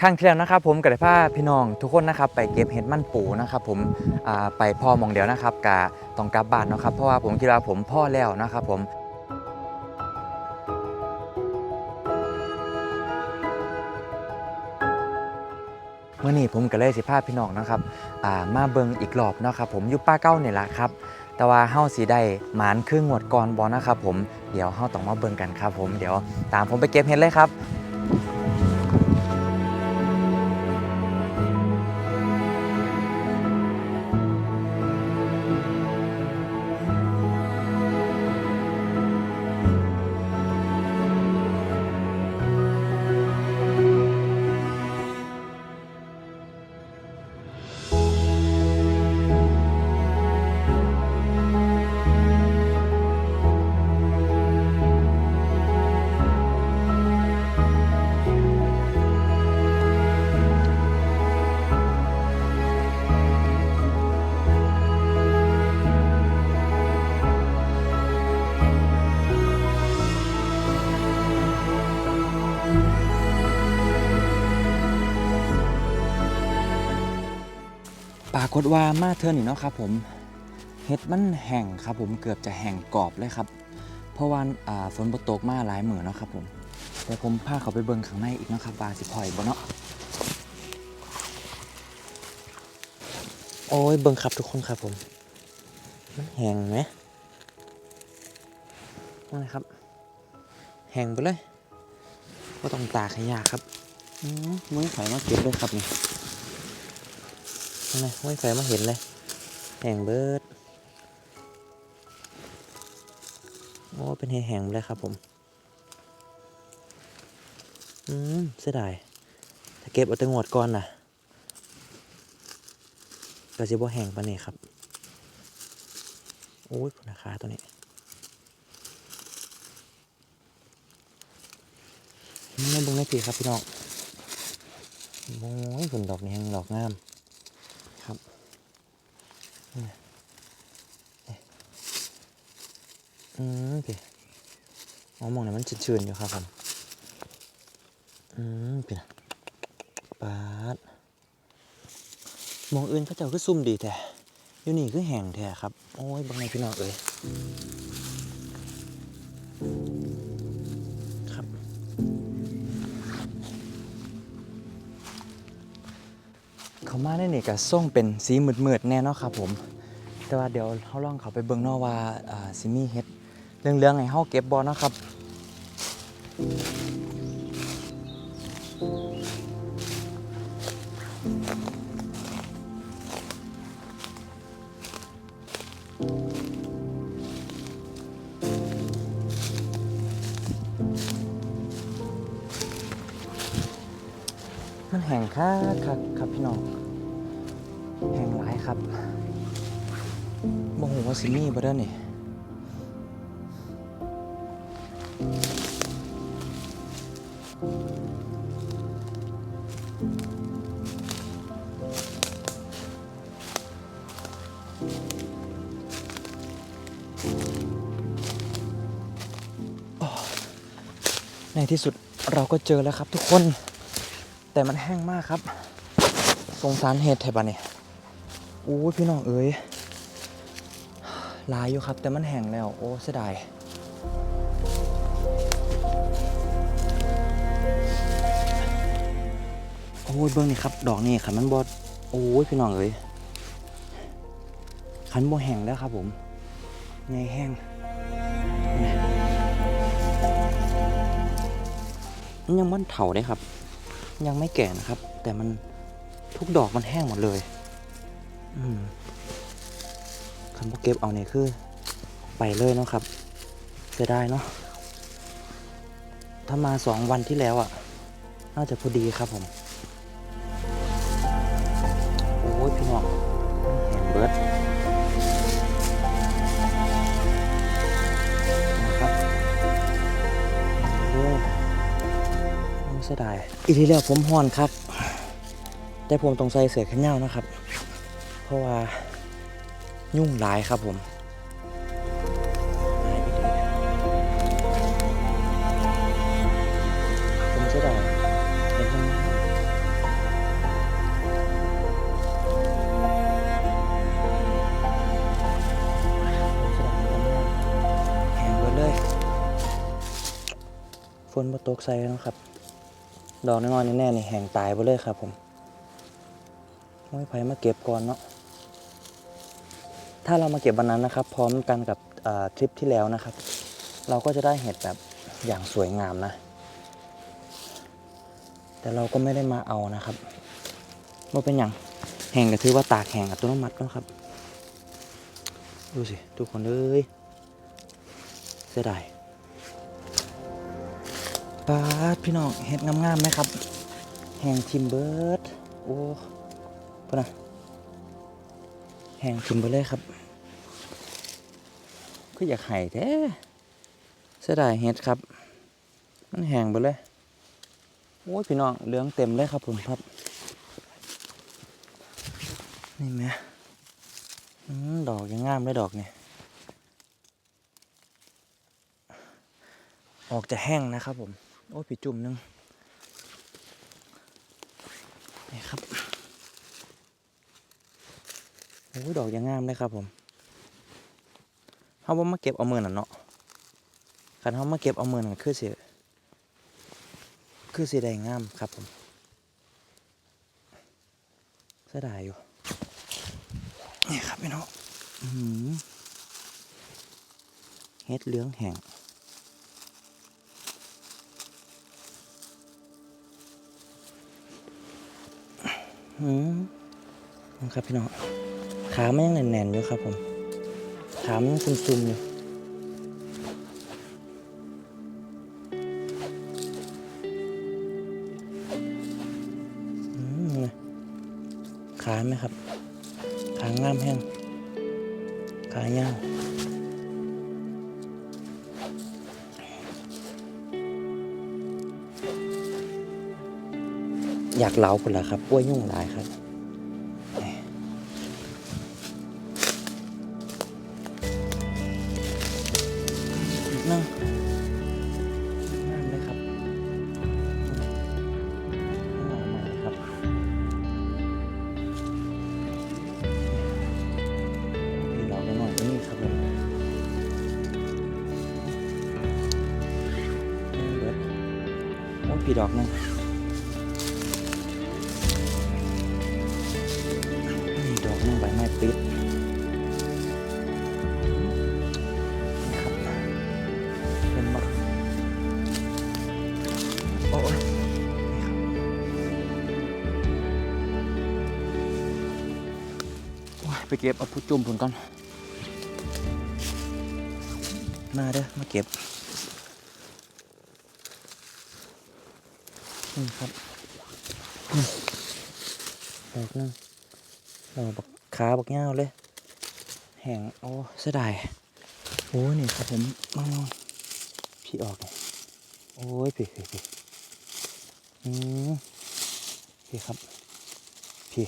ครั้งที่แล้วนะครับผมกับได้พาพี่น้องทุกคนนะครับไปเก็บเห็ดมันปูนะครับผมไปพ่อมองเดียวนะครับกะต้องกลับบ้านนะครับเพราะว่าผมคิดว่าผมพ่อแล้วนะครับผมเมื่อนี้ผมก็เลยสิพาพี่น้องนะครับามาเบิงอีกรอบนะครับผมอยู่ป้าเก้าเนี่แหละครับ แต่ว่าเฮาสีได้หมานครึ่งงวดก่อนบอนะครับผมเดี๋ยวเฮาต้องมาเบิงกันครับผมเดี๋ยวตามผมไปเก็บเห็ดเลยครับ ปรากฏว่ามาเทื่อนี่เนาะครับผมเห็ดมันแห้งครับผมเกือบจะแห้งกรอบเลยครับ เพราะว่าฝนตกมาหลายหมื้อเนาะครับผมแต่ผมพาเขาไปเบิ่งข้างในอีกเนาะครับว่าสิพอยบ่เนาะโอ้ยเบิ่งครับทุกคนครับผม มันแห้งไหมนั่นะครับ แห้งไปเลยก็ต้องตากให้ยากครับอืมมือไฟมาเก็บด้วยครับนี่ นั่ไงไม่เคยมาเห็นเลยแห่งเบิร์ดโอ้เป็นแห่งๆเลยครับผม อืมเสียดายถ้าเก็บเอาแต่งวดก่อนนะก็จะบ่แห้งปานนี้ครับโอ้ยราคาตัวนี้นี่บิ่งในปีครับพี่น้องโอ้ยฝนดอกนี้แห้งดอกงาม ครับนี่นี่ อืมโอเคอ๋อมองเนี่ยมันชื้นๆอยู่ครับผมอืมเป็นปาดมองอื่นเขาเจ้าก็ซุ่มดีแท้อยู่นี่คือแห้งแท้ครับ โอ้ยบางไงพี่น้องเอ้ยครับ เขามาได้นี่ก็ส่งเป็นสีมืดๆแน่นาะครับผม แต่ว่าเดี๋ยวเขาลองเขาไปเบิ่งนาะว่าอ่าสิมี่เฮ็ด เรื่องๆให้เฮาเก็บบ่เนะครับ มันแห้งคักครับครับพี่น้อง แห้งหลายครับบ่ฮู้ว่าสิมีบ่เด้อนี่ ที่สุดเราก็เจอแล้วครับทุกคน แต่มันแห้งมากครับ สงสารเห็ดแถบะเนี่อู้พี่น้องเอ้ยลายอยู่ครับ แต่มันแห้งแล้ว โอ้เสียดายโอ้ยเบิ้งนี่ครับ ดอกนี่ขันมันบอดโอ้ยพี่น้องเอ้ยขันบ่แห้งแล้วครับผมไงแห้ง ยังมันเถาได้ครับ ยังไม่แก่นะครับ แต่มันทุกดอกมันแห้งหมดเลย อืมคันพวกเก็บเอาเนี่ยคือ ไปเลยเนาะครับ เสียดายเนาะถ้ามาสองวันที่แล้วอะ น่าจะพอดีครับผม สียดายอีทีแล้วผมห่อนครับ แต่ผมต้องใส่เสื้อแขนยาวนะครับ เพราะว่ายุ่งหลายครับผมผมเสีดายเห็นมันฝนมาตกใส่แล้วครับ ดอกน้อยๆแน่ๆนี่แห้งตายไปเลยครับผมไม่ไผมาเก็บก่อนเนาะถ้าเรามาเก็บวันนั้นนะครับ พร้อมกันกับอ่าคลิปที่แล้วนะครับ เราก็จะได้เห็ดแบบอย่างสวยงามนะ แต่เราก็ไม่ได้มาเอานะครับว่าเป็นอย่างแห้งก็ถือว่าตากแห้งอัตโนมัติเนาะครับ ดูสิ ทุกคนเอ้ยเสียดาย ปาดพี่น้องเห็ดงามๆไหมครับ แห้งทิมเบิร์ดโอ้ปะนะแห้งทิมเบิร์ดเลยครับ ก็อยากไห้แท้เสียดายเห็ดครับ มันแห้งไปเลยโอ้ยพี่น้องเหลืองเต็มเลยครับผมครับ นี่ไหมอืมดอกยังงามเลยดอกเนี่ยออกจะแห้งนะครับผม โอ้ยพี่จุ่มหนึงนี่ครับโอ้ดอกยังงามเลยครับผมเขาบ่มาเก็บเอามือน่ะเนาะคันเขามาเก็บเอามือน่ะคือสิคือสีแดงงามครับผมเสียดายอยู่นี่ครับพี่น้องเฮ็ดเหลืองแห้ง อืมนะครับพี่น้องขามันยังแน่นๆอยู่ครับผมขามันยังซุ่มๆอยู่อืมขาไหมครับขางามแห้งขายาว อยากเล้าคนละครับกล้วยยุ่งหลายครับนี่อีกนั่งเลยครับงามมากเลยครับ พี่ดอกน้อยๆก็นี่ครับผมนี่เบิดโอ้พี่ดอกหนึง ไปเก็บเอาผู้จุ่มผลก่อน มาเด้อมาเก็บนี่ครับนี่ดอกนึงดอกบักขาบักเงาเลย แห้งโอ้เสียดายโอ้นี่ครับผมมองพี่ออกนี่โอ้ยพี่พี่พี่อืมพี่ครับพี่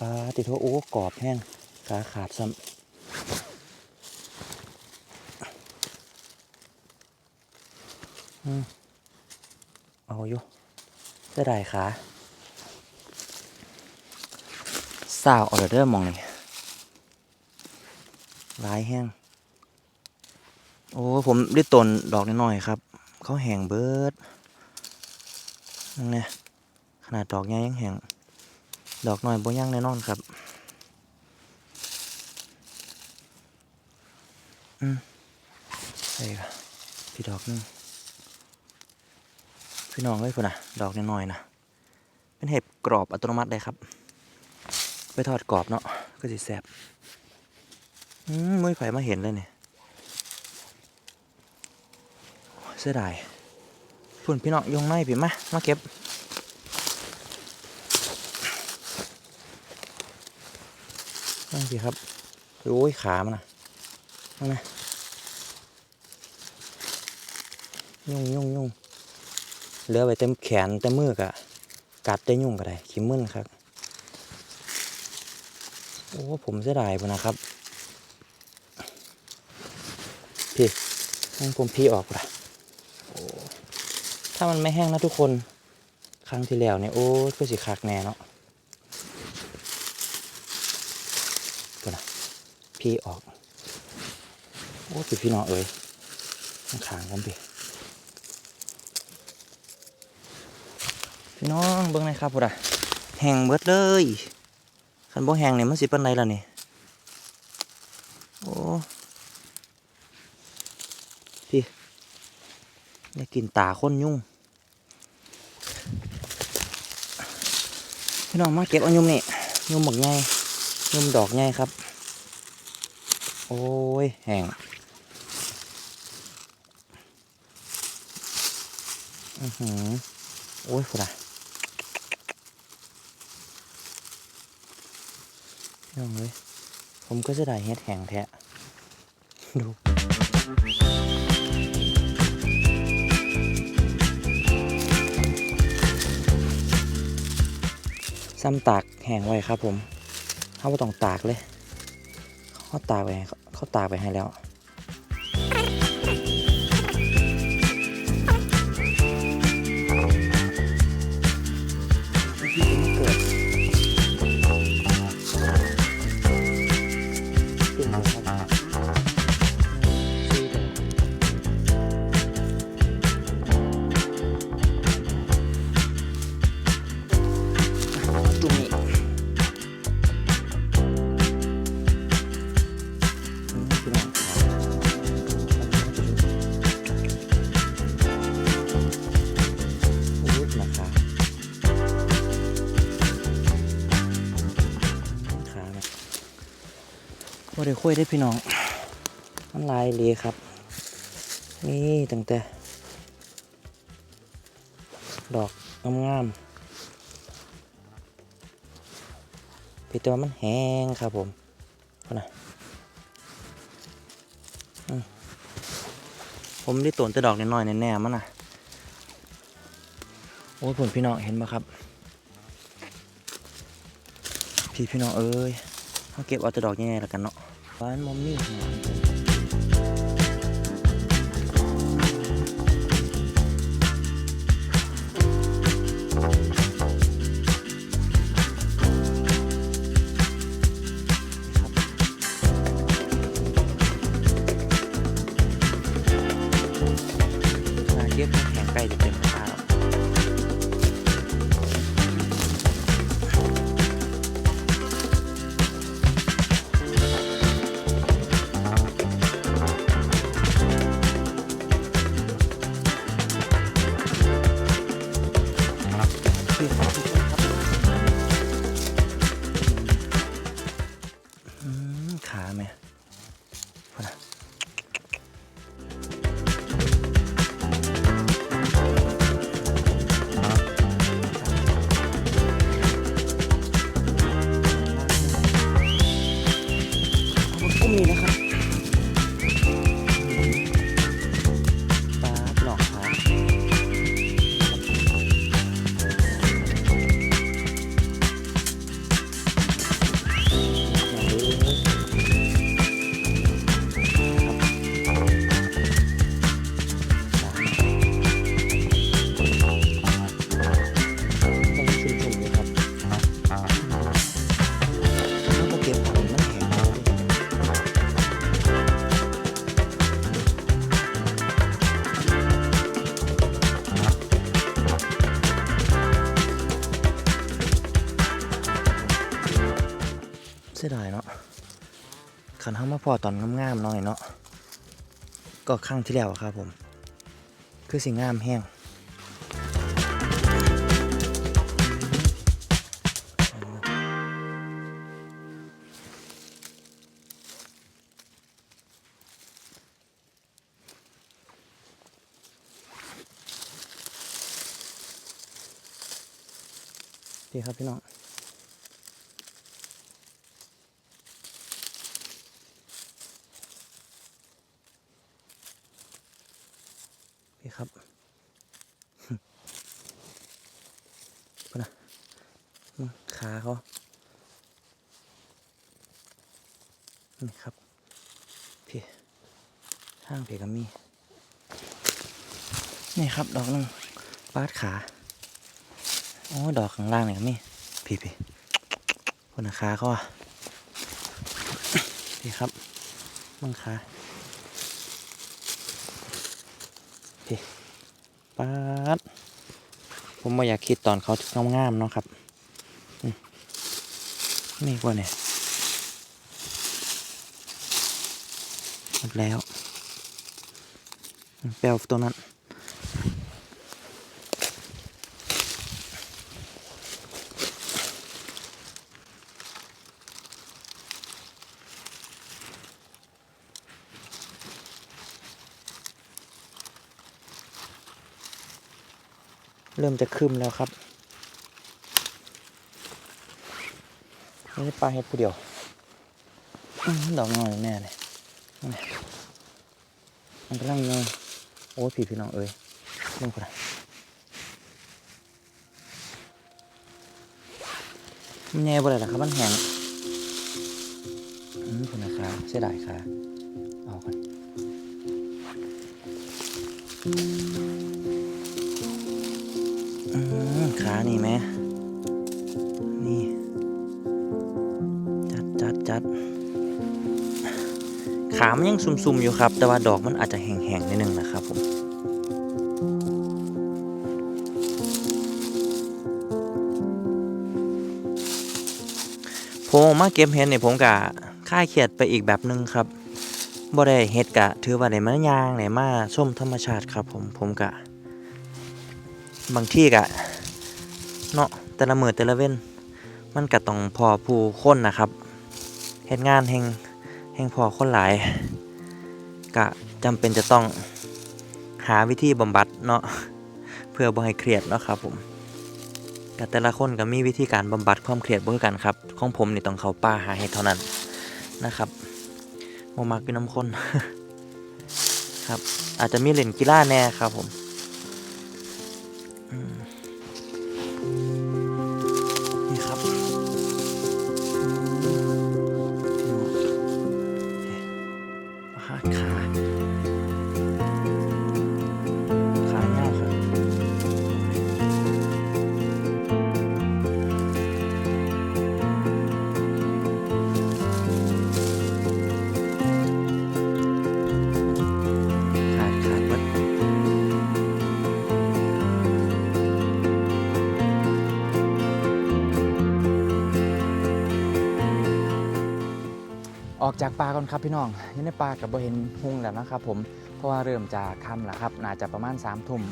ปลาติดโทโอ้กรอบแห้ง ขาขาดซ้ำอเอาอยู่จะได้ขาสาวออเดอร์มองนี่ลายแห้ง โอ้ผมได้ตนดอกน้อยครับ เขาแห้งเบิดนั่นไงขนาดดอกใหญ่ยังแห้งดอกน้อยบ่ย่างแน่นอนครับ อืมใช่ค่ะพี่ดอกหนึงพี่น้องเอ้ยพุ่นนะดอกน้อยๆนะเป็นเห็ดกรอบอัตโนมัติเลยครับ ไปทอดกรอบเนาะก็สิแซ่บอืมไม่ไผมาเห็นเลยเนี่ยเสียดายพุ่นพี่น้องยงในพี่มามาเก็บนั่นสิครับโอ้ยขามันนะ นะยุ่งยุ่งยุ่งเหลือไว้เต็มแขนเต็มมือกะกัดได้ยุ่งก็ได้ขี้มึนครับ โอ้ผมเสียดายพุ่นะครับ พี่ให้ผมพี่ออกละถ้ามันไม่แห้งนะทุกคน ครั้งที่แล้วเนี่ยโอ้ก็สิคักแน่เนาะพุ่นนะพี่ออก โอ้พี่พี่น้องเอ้ยข้างๆผมพี่พี่น้องเบิ่งหนครับพุ่นอะแห้งเบิดเลยคันบ่แห้งนี่ยมันสิปานใดล่ะนี่โอ้พี่ได้กินตาคนยุ่งพี่น้องมาเก็บเอายุ่มนี่ยุ่มบักใหญ่ยุ่มดอกใหญ่ครับ โอ้ยแห้ง อือหือโอ้ยฝุ่นอะพี่น้องเลยผมก็จะได้เฮ็ดแห้งแท้ ดูซ้ำตากแห้งไว้ครับผมเขาไม่ต้องตากเลย เขาตากไว้เขาตากไปให้แล้ว ได้คุยได้พี่น้อง มันลายเลยครับ นี่ตั้งแต่ ดอกงามๆพี่ตัวมันแห้งครับผมเอานะผมได้ตนแต่ดอกน้อยๆแน่ๆมันนะโอ้ยผลพี่น้องเห็นปะครับ พี่พี่น้องเอ้ยเขาเก็บเอาแต่ดอกใหญ่ๆแล้วกันเนาะ บ้าน มาพอตอนงามๆหน่อยเนาะก็ครั้งที่แล้วครับผม คือสิงามแห้งดีครับพี่น้อง พี่ครับ พนะมึง ขาเขานี่ครับพี่ห้างเพกัมมี่นี่ครับ ดอกนึงปาดขาโอ้ดอกข้างล่างเนี่ก็มีพี่พี่คนขาเขาอะพี่ครับมังขาพี่ปาดผมไม่อยากคิดตอนเขางามๆเนาะครับ นี่กว่าเนี่ยหมดแล้วแปลวตัวนั้นเริ่มจะคืมแล้วครับ นี่ปลาเห็ดผู้เดียวดอกน้อยแน่เลยมันกำลังเงยโอ้ยพี่พี่น้องเอ้ยลงกันมันแง่บ่ได้หรอครับ มันแห้งอืมคุณนะคะเสียดายค่ะเอากันอืมขานี่ไหม ขามันยังซุ่มๆอยู่ครับ แต่ว่าดอกมันอาจจะแห้งๆนิดนึงนะครับผมผมมาเก็บเห็ดเนี่ยผมกะค่ายเขียดไปอีกแบบหนึงครับบ่ได้เห็ดกะ ถือว่าได้มายางได้มาชมธรรมชาติครับ ผมผมกะ บางที่กะเนาะแต่ละมือแต่ละเว้น มันก็ต้องพอผู้คนนะครับเฮ็ดงานแห่ง แห่งพอคนหลายกะจำเป็นจะต้องหาวิธีบำบัดเนาะเพื่อบ่ให้เครียดเนาะครับผมกะแต่ละคนก็มีวิธีการบำบัดความเครียดบ่คือกันครับ ของผมนี่ต้องเข้าป่าหาเห็ดเท่านั้นนะครับบ่มักอยู่น้ำคนครับ อาจจะมีเล่นกีฬาแน่ครับผม ออกจากป่าก่อนครับพี่น้องยังในป่ากับบ่เห็นหุงแล้วนะครับผมเพราะว่าเริ่มจะค่ำแล้วครับ น่าจะประมาณ3ามทุ่ม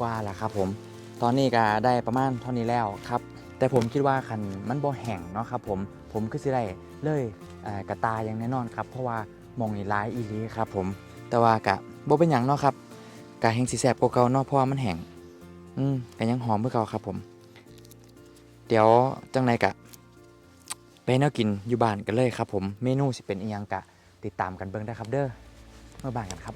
กว่าแล้วครับ ผม ตอนนี้ก็ได้ประมาณเท่านี้แล้วครับ แต่ผมคิดว่าคันมันบ่แห้งเนาะครับผมผมก็สิได้เลยเกระตายอย่างแน่นอนครับ เพราะว่ามองนี่ร้ายอีหลีครับ ผม แต่ว่ากะบ่เป็นหยังเนาะครับกะแห้งสิแสบกว่าเก่าเนาะเพราะว่ามันแห้งอืมก็ยังหอมเพื่อเก่าครับ ผม เดี๋ยวจังไหนกะ ไปแนวกินอยู่บ้านกันเลยครับผมเมนูสิเป็นอีหยังกะ ติดตามกันเบิ่งได้ครับเด้อเมื่อบ้านกันครับ